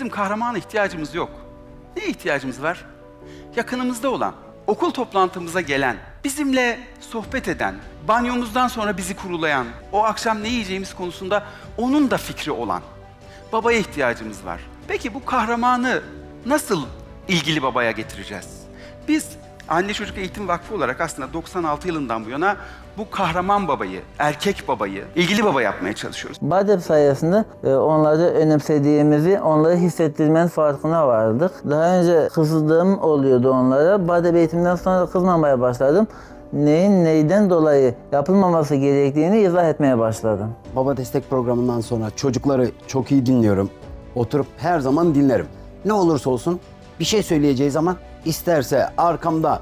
bizim kahramana ihtiyacımız yok. Ne ihtiyacımız var? Yakınımızda olan, okul toplantımıza gelen, bizimle sohbet eden, banyomuzdan sonra bizi kurulayan, o akşam ne yiyeceğimiz konusunda onun da fikri olan babaya ihtiyacımız var. Peki bu kahramanı nasıl ilgili babaya getireceğiz? Biz Anne Çocuk Eğitim Vakfı olarak aslında 96 yılından bu yana bu kahraman babayı, erkek babayı, ilgili baba yapmaya çalışıyoruz. Badep sayesinde e, onları önemsediğimizi, onları hissettirmenin farkına vardık. Daha önce kızdığım oluyordu onlara. Badep eğitimden sonra kızmamaya başladım. Neyin neyden dolayı yapılmaması gerektiğini izah etmeye başladım. Baba destek programından sonra çocukları çok iyi dinliyorum. Oturup her zaman dinlerim. Ne olursa olsun bir şey söyleyeceği zaman isterse arkamda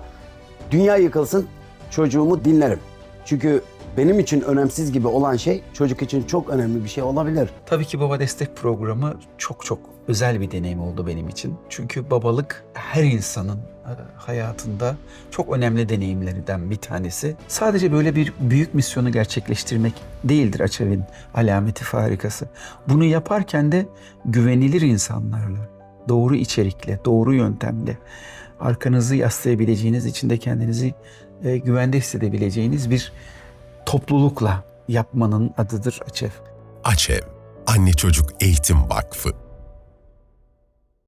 dünya yıkılsın çocuğumu dinlerim. Çünkü benim için önemsiz gibi olan şey çocuk için çok önemli bir şey olabilir. Tabii ki baba destek programı çok çok özel bir deneyim oldu benim için. Çünkü babalık her insanın e, hayatında çok önemli deneyimlerinden bir tanesi. Sadece böyle bir büyük misyonu gerçekleştirmek değildir Açev'in alameti farikası. Bunu yaparken de güvenilir insanlarla, doğru içerikle, doğru yöntemle, arkanızı yaslayabileceğiniz, içinde kendinizi e, güvende hissedebileceğiniz bir toplulukla yapmanın adıdır Açev. Açev, Anne Çocuk Eğitim Vakfı.